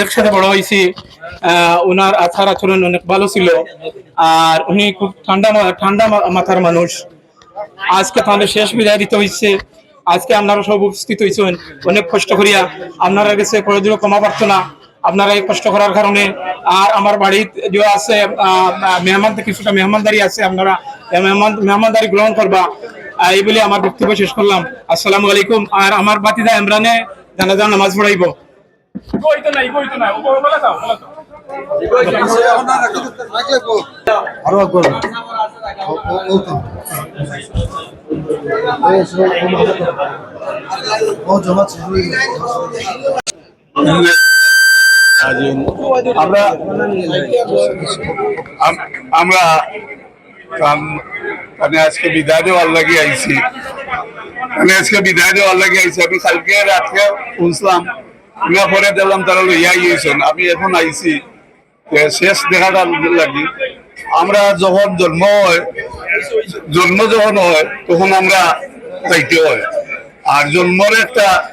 একসাথে বড় হয়েছি। ওনার আচার আচরণ অনেক ভালো ছিল। আর উনি খুব ঠান্ডা ঠান্ডা মাথার মানুষ। আজকে তাহলে শেষ বিদায় দিতে হয়েছে আজকে আপনারা সব উপস্থিত হয়েছেন অনেক কষ্ট করিয়া আপনারা গেছে, কোনোদিনও কমা পারতো না আপনারা এই কষ্ট করার কারণে। আর আমার বাড়ির যে আছে মেহমান, কিছুটা মেহমানদারি আছে, আপনারা, মেহমান, মেহমানদারি গ্রহণ করবা। এই বলে আমার বক্তব্য শেষ করলাম আসসালামু আলাইকুম আর আমার বাতিদা ইমরানে জানাজা নামাজ পড়াইব। আমরা আম- মানে আজকে বিদায় দেওয়ার লাগে আইছি। মানে আজকে বিদায় দেওয়ার লাগে আইছি। আমি কালকে রাত্রে শুনছিলাম শুনার পরে দেখলাম তারা লইয়া গিয়েছেন। আমি এখন আইছি। শেষ দেখাটা লাগি। আমরা যখন জন্ম হয়, জন্ম যখন হয়, তখন আমরা যাইতে হয়। আর জন্মর একটা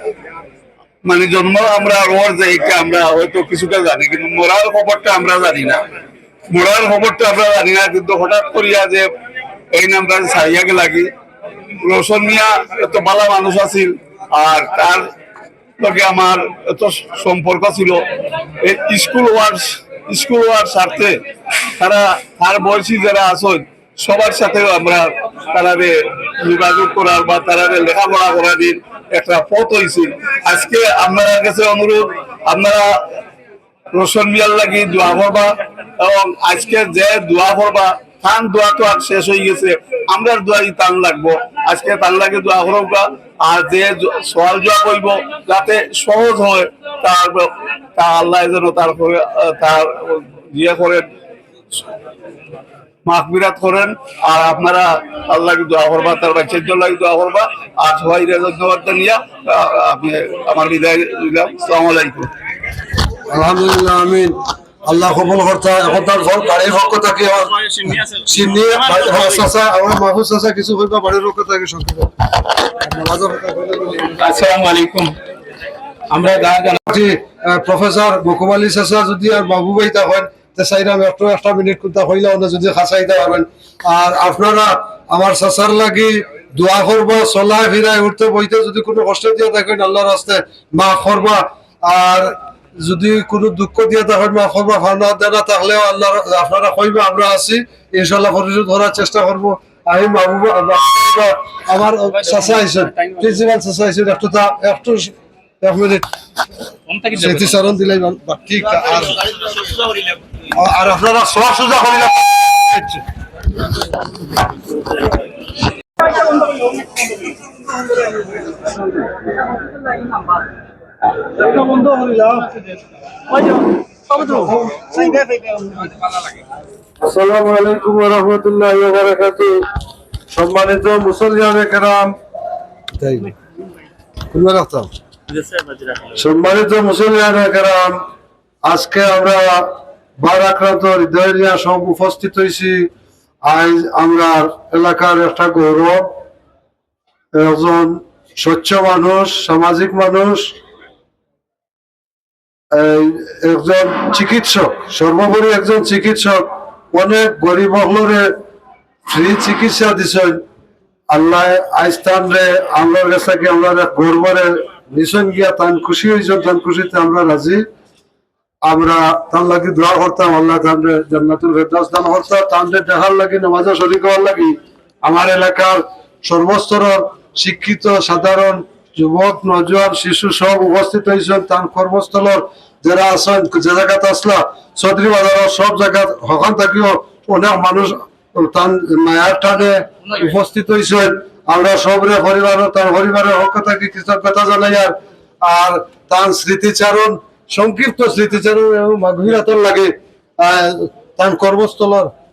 মানে জন্ম আমরা ওর যে আমরা হয়তো কিছুটা জানি, কিন্তু মরার খবরটা আমরা জানি না। মরার খবরটা আমরা জানি না কিন্তু হঠাৎ করিয়া যে এই নামটা সারিয়াকে লাগি। রোশন মিয়া এত ভালো মানুষ আছিল আর তার লগে আমার এত সম্পর্ক ছিল স্কুল হওয়ার স্কুল হওয়ার স্বার্থে তারা তার বয়সী যারা আসন সবার সাথে আমরা তারারে যোগাযোগ করার বা তারারে লেখাপড়া করার একটা পথ হয়েছিল আজকে আপনারা কাছে অনুরোধ আপনারা রোশন মিয়ার লাগি দোয়া করবা এবং আজকে যে দোয়া করবা তান দোয়া তো আর শেষ হয়ে গেছে। আমরা দোয়াই তান লাগবো। আজকে তান লাগে দোয়া করবা। আর যে সওয়াল জোয়া করব, যাতে সহজ হয়, তার তা আল্লাহ যেন তার তার ইয়ে করেন মাহবিরাত করেন। আর আপনারা আল্লাহকে দোয়া করবা, তার বাচ্চার জন্য দোয়া করবা। আর সবাই ধন্যবাদ জানিয়া আমি আমার বিদায় দিলাম সালাম আলাইকুম। আলহামদুলিল্লাহ আমিন। আল্লাহ কবল করতা এখন তার ঘর পক্ষ থেকে। সিন্নি আমার কিছু বাড়ির থেকে। আসসালামু আলাইকুম। আমরা প্রফেসর আলী যদি আর বাবু ভাই তখন একটু একটা মিনিট কোনটা যদি খাসাইতে পারবেন আর আপনারা আমার চাচার লাগি দোয়া করবা চলাই ফিরাই উঠতে বইতে যদি কোনো কষ্ট দিয়ে থাকেন আল্লাহর রাস্তে মা করবা। আর যদি কোনো দুঃখ দিয়ে থাকেন মা করবা ভাবনা দেনা থাকলেও আল্লাহ আপনারা কইবা, আমরা আছি। ইনশাল্লাহ পরিশোধ করার চেষ্টা করব। আমি মাহবুবা, আমার চাচা আইসেন, প্রিন্সিপাল চাচা আইসেন, একটু তা, একটু এক মিনিট। স্মৃতিচারণ দিলে ঠিক আর আর আপনারা সোজা আসসালামু আলাইকুম রাহমাতুল্লাহি সম্মানিত কেরাম। সম্মানিত কেরাম আজকে আমরা বার আক্রান্ত হৃদয় নিয়ে সব উপস্থিত হয়েছি আজ আমরা এলাকার একটা গৌরব। একজন স্বচ্ছ মানুষ সামাজিক মানুষ একজন চিকিৎসক, সর্বোপরি একজন চিকিৎসক, অনেক গরিব হলরে ফ্রি চিকিৎসা দিছেন। আল্লাহ আইস্তান রে আমরা কাছে আমরা গর্বরে নিশন গিয়া তান খুশি হয়েছেন তান খুশিতে আমরা রাজি। আমরা তার লাগি দোয়া করতাম, আল্লাহ তানরে জান্নাতুল ফেরদাউস দান করতাম, তানরে দেখার লাগি, নামাজে শরীক হওয়ার লাগি। আমার এলাকার সর্বস্তরের শিক্ষিত, সাধারণ যুবক, নজওয়ান, শিশু সব উপস্থিত হয়েছেন। তার কর্মস্থলের যারা আছেন, যে জায়গাতে আসলা চৌধুরী বাজারের সব জায়গা হকান থাকিও অনেক মানুষ তার মায়ার টানে উপস্থিত হয়েছেন। আমরা সবরে পরিবার তার পরিবারের পক্ষ থেকে কৃতজ্ঞতা জানাই আর আর তার স্মৃতিচারণ, সংক্ষিপ্ত স্মৃতিচারণ এবং গভীরতর লাগে তার কর্মস্থলের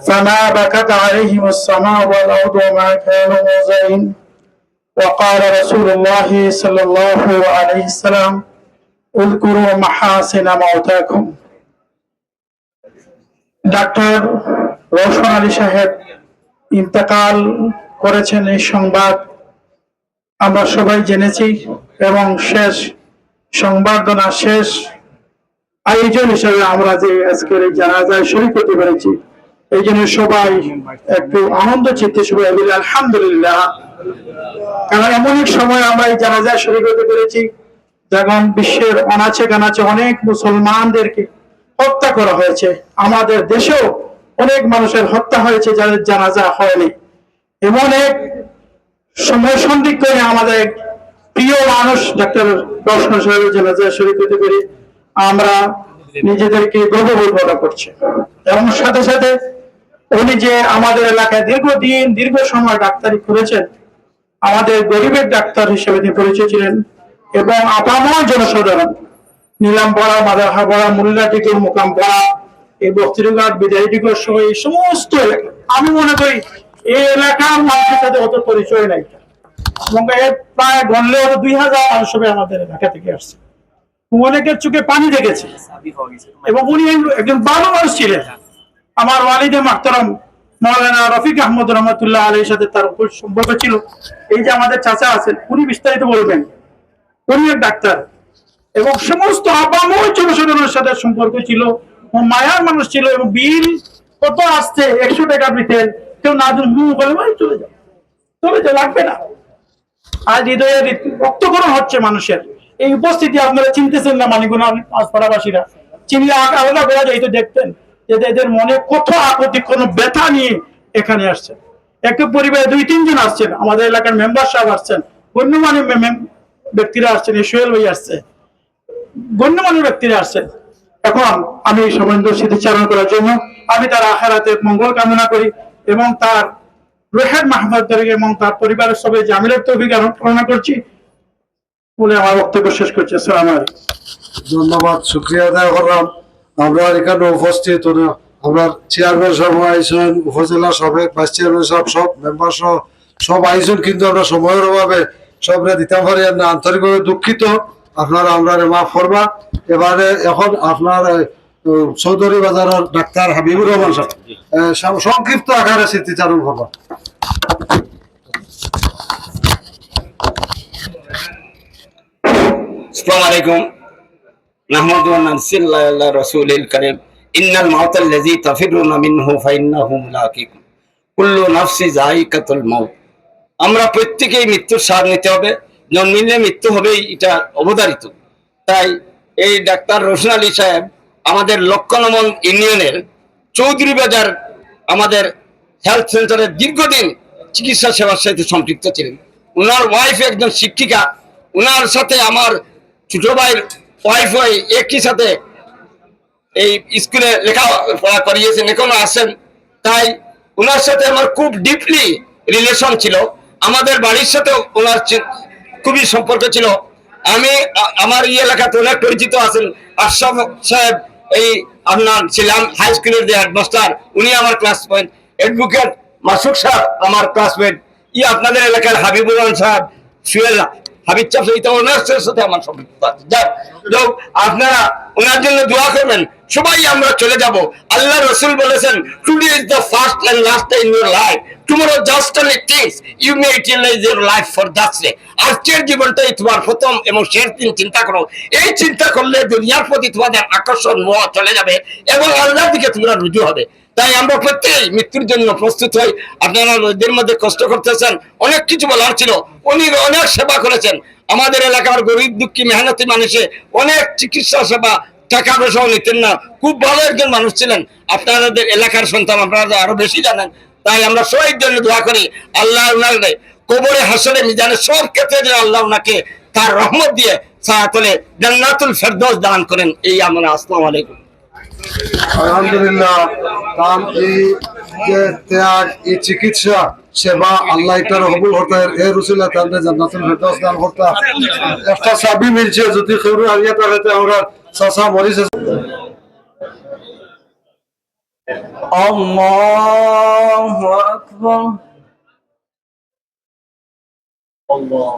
فما بكت عليهم السماء والأرض وما كانوا منزلين وقال رسول الله صلى الله عليه وسلم اذكروا محاسن موتاكم ডাক্তার রোশন আলী সাহেব ইন্তেকাল করেছেন এই সংবাদ আমরা সবাই জেনেছি এবং শেষ সংবর্ধনা শেষ আয়োজন হিসেবে আমরা যে আজকের এই জানাজায় শরীর করতে পেরেছি এই জন্য সবাই একটু আনন্দ চিত্তে সবাই বলি, আলহামদুলিল্লাহ। কারণ এমন এক সময় আমরা এই জানাজায় শরীর করতে পেরেছি, যখন বিশ্বের অনাচে কানাচে অনেক মুসলমানদেরকে হত্যা করা হয়েছে। আমাদের দেশেও অনেক মানুষের হত্যা হয়েছে যাদের জানাজা হয়নি। এমন এক সময় সন্দিক করে আমাদের প্রিয় মানুষ, ডাক্তার রোশন সাহেবের জানাজায় শরীর হতে পেরে আমরা নিজেদেরকে গর্ববোধ করছি। এবং সাথে সাথে উনি যে আমাদের এলাকায় দীর্ঘদিন দীর্ঘ সময় ডাক্তারি করেছেন আমাদের গরিবের ডাক্তার হিসেবে তিনি পরিচয় ছিলেন এবং আপামর জনসাধারণ নিলাম বড়া মাদারহা বড়া মুল্লাটিকুর মুকাম বড়া এই বস্তিরঘাট বিদায়টিকুর সহ এই সমস্ত এলাকা। আমি মনে করি এই এলাকার মানুষের সাথে অত পরিচয় নাই। এবং এর প্রায় গণলে হলো দুই হাজার মানুষ হবে আমাদের এলাকা থেকে আসছে। অনেকের চোখে পানি দেখেছে এবং উনি একজন ভালো মানুষ ছিলেন। আমার ওয়ালিদে মাহতারাম মৌলানা রফিক আহমদ রহমতুল্লাহ আলীর সাথে তার সম্পর্ক ছিল। এই যে আমাদের চাচা আছেন, উনি বিস্তারিত বলবেন। উনি এক ডাক্তার এবং সমস্ত আপামর জনসাধারণের সাথে সম্পর্ক ছিল মায়ার মানুষ ছিল এবং বিল কত আসছে, একশো টাকা দিতেন কেউ না হু বলে ভাই চলে যাও। চলে যাও, লাগবে না। আজ হৃদয়ে হৃদ- রক্তকরণ হচ্ছে মানুষের। এই উপস্থিতি আপনারা চিনতেছেন না মানিগুনা পাড়াবাসীরা। চিনলে আলাদা করা যায় তো দেখতেন। এদের মনে কত আপত্তি, কোনো ব্যথা নিয়ে এখানে আসছেন। একই পরিবারে দুই, তিনজন আসছেন। আমাদের এলাকার মেম্বার সাহেব আসছেন। গণ্যমান্য ব্যক্তিরা আসছেন সোহেল ভাই আসছে। গণ্যমান্য ব্যক্তিরা আসছেন। এখন আমি এই সম্বন্ধ স্মৃতিচারণ করার জন্য আমি তার আখারাতে মঙ্গল কামনা করি এবং তার রোহের মাহমদ এবং তার পরিবারের সবাই জামিলের তৌফিক কামনা করছি বলে আমার বক্তব্য শেষ করছি। আসসালাম ধন্যবাদ, শুক্রিয়া আদায় করলাম। আমরা এখানে উপস্থিত আমরা চেয়ারম্যান সব আইসন উপজেলা সব ভাইস চেয়ারম্যান সব সব মেম্বার সহ সব আইসন কিন্তু আমরা সময়ের অভাবে সব দিতে পারি না আন্তরিকভাবে দুঃখিত। আপনারা আমরা মাফ করবা। এবারে এখন আপনার চৌধুরী বাজারের ডাক্তার হাবিবুর রহমান সাহেব সংক্ষিপ্ত আকারে স্মৃতিচারণ করবা। আসসালামু আলাইকুম। নাহমাদু নানসিল্লা রসুলিল করিম। ইন্নাল মাউতাল্লাযী তাফিরুনা মিনহু ফাইন্নাহু মুলাকিকুম কুল্লু নাফসি যায়িকাতুল মাউত। আমরা প্রত্যেকেই মৃত্যুর সার নিতে হবে। জন্মিলে মৃত্যু হবেই, এটা অবধারিত। তাই এই ডাক্তার রোশন আলী সাহেব আমাদের লক্ষণমন ইউনিয়নের চৌধুরী বাজার আমাদের হেলথ সেন্টারে দীর্ঘদিন চিকিৎসা সেবার সাথে সম্পৃক্ত ছিলেন। ওনার ওয়াইফ একজন শিক্ষিকা। ওনার সাথে আমার ছোট ভাইয়ের ওয়াইফ হয় একই সাথে এই স্কুলে লেখাপড়া করিয়েছেন, এখনও আসেন তাই ওনার সাথে আমার খুব ডিপলি রিলেশন ছিল। আমাদের বাড়ির সাথেও ওনার খুবই সম্পর্ক ছিল। আমি আমার এই এলাকাতে অনেক পরিচিত আছেন। আশরাফ সাহেব, এই আপনার ছিলাম হাই স্কুলের যে হেডমাস্টার উনি আমার ক্লাসমেট অ্যাডভোকেট মাসুক সাহেব, আমার ক্লাসমেট ই আপনাদের এলাকার হাবিবুর রহমান সাহেব, সুয়েল। হাবিব চাপ এটা ওনার সাথে আমার সম্পৃক্ত আছে। যাক আপনারা ওনার জন্য দোয়া করবেন। সবাই আমরা চলে যাব। আল্লাহ রসুল বলেছেন today is the first and last your life tomorrow just only things you may utilize your life for that day আজকের জীবনটাই তোমার প্রথম এবং শেষ দিন চিন্তা করো। এই চিন্তা করলে দুনিয়ার প্রতি তোমাদের আকর্ষণ মোহ চলে যাবে এবং আল্লাহর দিকে তোমরা রুজু হবে। তাই আমরা প্রত্যেকেই মৃত্যুর জন্য প্রস্তুত হই। আপনারা এদের মধ্যে কষ্ট করতেছেন, অনেক কিছু বলার ছিল, উনি অনেক সেবা করেছেন। আমাদের এলাকার গরিব দুঃখী, মেহনতি মানুষে অনেক চিকিৎসা সেবা, টাকা পয়সাও নিতেন না। খুব ভালো একজন মানুষ ছিলেন। আপনাদের এলাকার সন্তান আপনারা আরও বেশি জানেন। তাই আমরা সবাই জন্য দোয়া করি, আল্লাহ উনার কবরে, হাসরে, মিজানে সব ক্ষেত্রে আল্লাহ উনাকে তার রহমত দিয়ে সাহাতলে জান্নাতুল ফেরদৌস দান করেন। এই আমরা আসসালামু আলাইকুম। আলহামদুলিল্লাহ, কাম এই ত্যাগ এই চিকিৎসা, সেবা আল্লাহ তার হবুল হতার এ রুসুল্লাহ তাদের জান্নাতুল ফেরদাউস দান করতা। একটা সাবি মিলছে, যদি খেউরু হারিয়ে তাহলে আমরা সাসা মরিছে আল্লাহু আকবার। আল্লাহু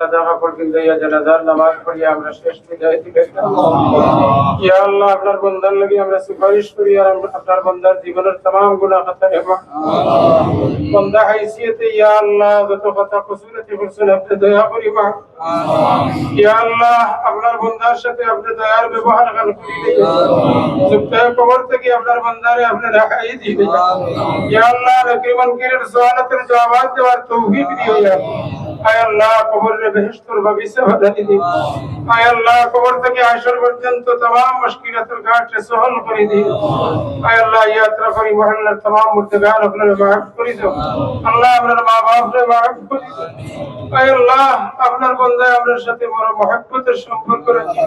সাদা কাপড় কিনতে ইয়া জানাজার নামাজ পড়িয়া আমরা শেষ বিদায় দিবেন ইয়া আল্লাহ আপনার বন্দার লাগি আমরা সুপারিশ করি আর আমরা আপনার বন্দার জীবনের तमाम গুনাহ খাতা হেমা বন্দা হাইসিয়তে ইয়া আল্লাহ যত কথা কসুরতে করছেন আপনি দয়া করি মা ইয়া আল্লাহ আপনার বন্দার সাথে আপনি দয়ার ব্যবহার গান করি সুপ্তায় কবর থেকে আপনার বন্দারে আপনি রাখাই দিবেন ইয়া আল্লাহ রকিমান কিরের সুয়ালাতের জবাব দেওয়ার তৌফিক দিও ইয়া আয় আল্লাহ কবরের বেহেশতর বাগিচা বানাই দিন আয় আল্লাহ কবর থেকে আসর পর্যন্ত तमाम মুশকিলাতের ঘাট সহল করে দিন আয় আল্লাহ ইয়াত্রা করি মহল্লার तमाम মুর্তগান আপনার মাফ করে দাও আল্লাহ আপনার মা বাপরে মাফ করে দাও আয় আল্লাহ আপনার বন্দা আপনার সাথে বড় মহব্বতের সম্পর্ক রাখি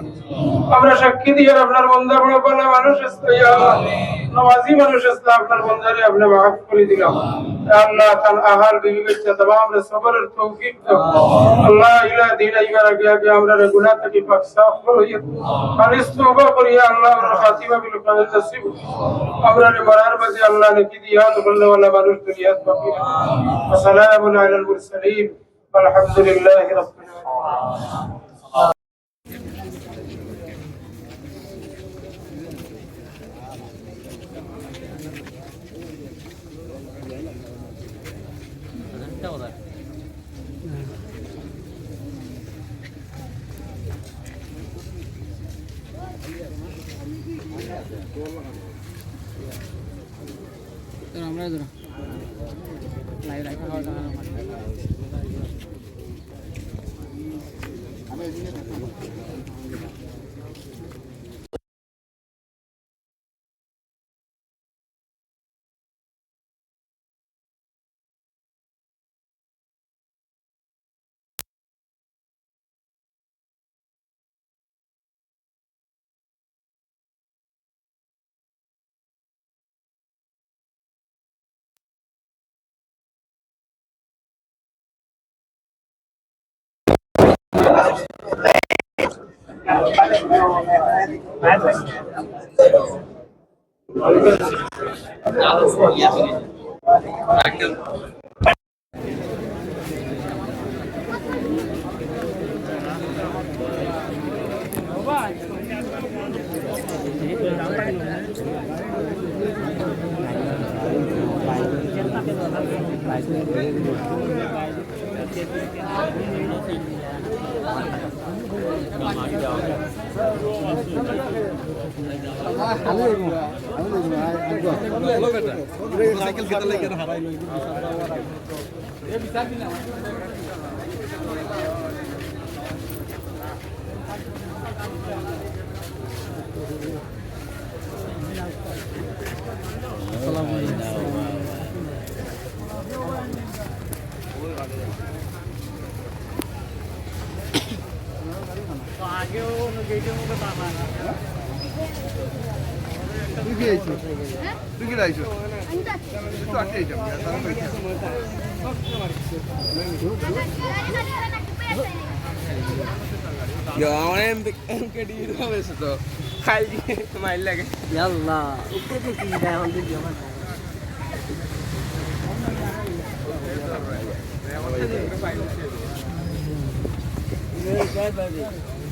আমরা সাক্ষী দিয়ে আপনার বন্দা বড় ভালো মানুষ আছে ইয়া আল্লাহ নমাজি মানুষ আছে আপনার বন্দারে আপনি মাফ করে দিলাম الله تن أهل بيجيك تمام لصبر التوفيق الله إلى دين أيها رجيا بأمر رجولات كي فكسا خلوية خلص توبة قرية الله والخاتمة بالقدر نصيب أمر المرار بزي الله نكيديا تقول ولا مانوش دنيا بقية وسلام على المرسلين والحمد لله رب العالمين আমরা রে মরার মাঝে আল্লাহ নে কি দিয়া তো বললে ওয়ালা মানুষ দুনিয়াত বাকি আসসালামু আলাল মুরসালিন আলহামদুলিল্লাহি রাব্বিল আলামিন তুই কি আইছো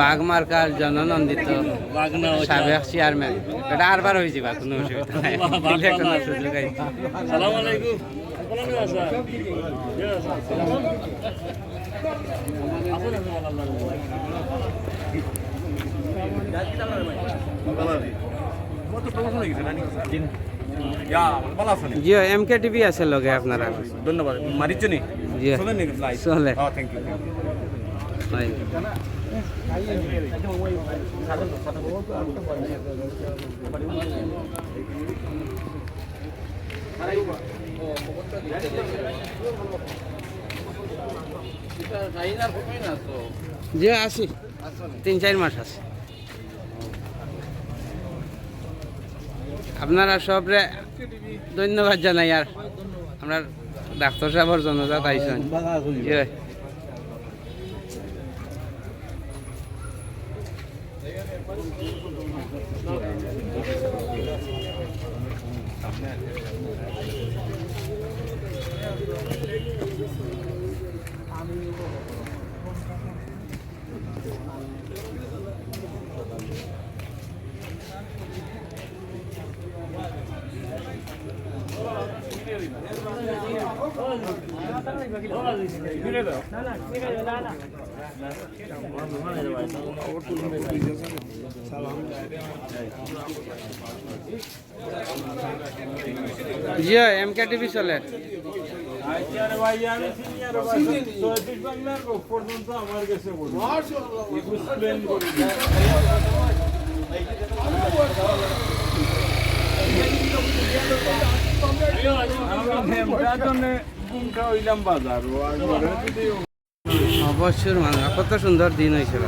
বাঘমার্কার জননন্দিত সাবেক চেয়ারম্যান। এটা আরবার হয়েছে বা কোনো অসুবিধা নাই। সুযোগ জি এম কে টিভি আছে লগে আপনারা। ধন্যবাদ। মারিচ্ছ নি জি চলে। হ্যাঁ থ্যাংক ইউ হয়। জি আছি তিন চার মাস আছে। আপনারা সবরে ধন্যবাদ জানাই আর আমরা ডাক্তার সাহেবর জনজাত আইসেন জি জি এম কে টিভি চলে অবশ্যই কত সুন্দর দিন হয়েছিল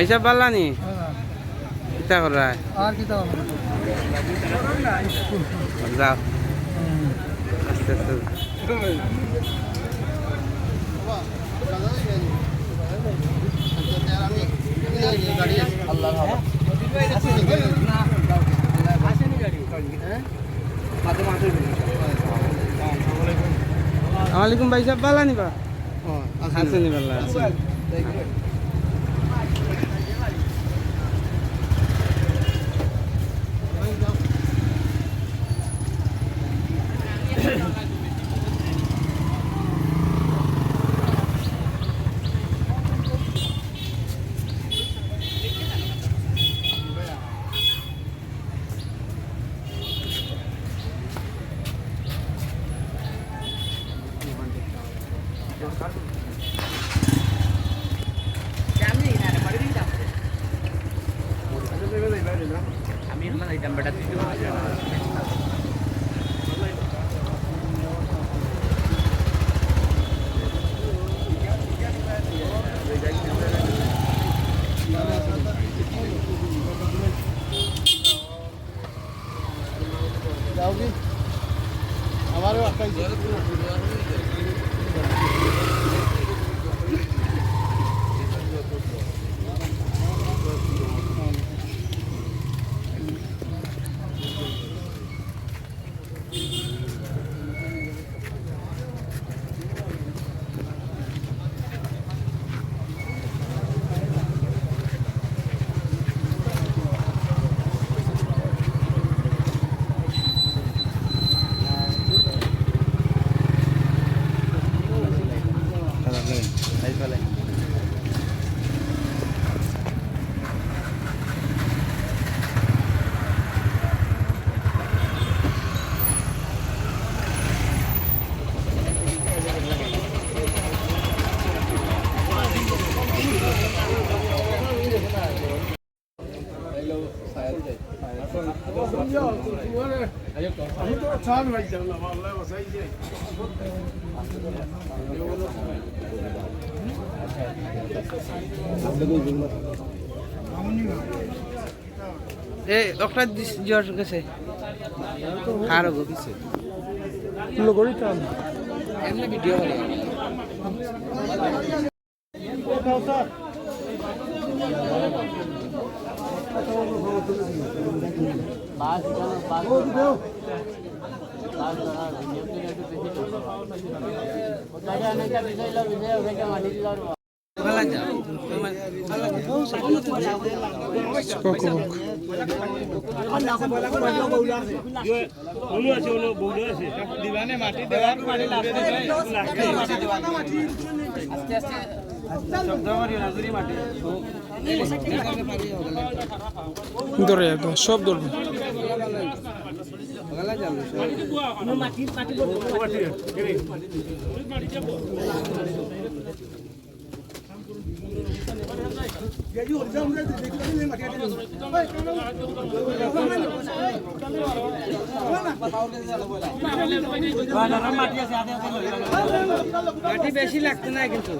পয়সা পারলা নি? কিতা করা আর কি তাও যাও। আস্তে আস্তে। আলাইকুম। ভাই সাহেব পালা নিবা আছে নি லைட் দিতাম বেটা তুই এ একটা জ্বর গেছে। আর গো কিছু এমনি ভিডিও ধরে একদম সব ধরবে মাটি বেশি লাগতো না কিন্তু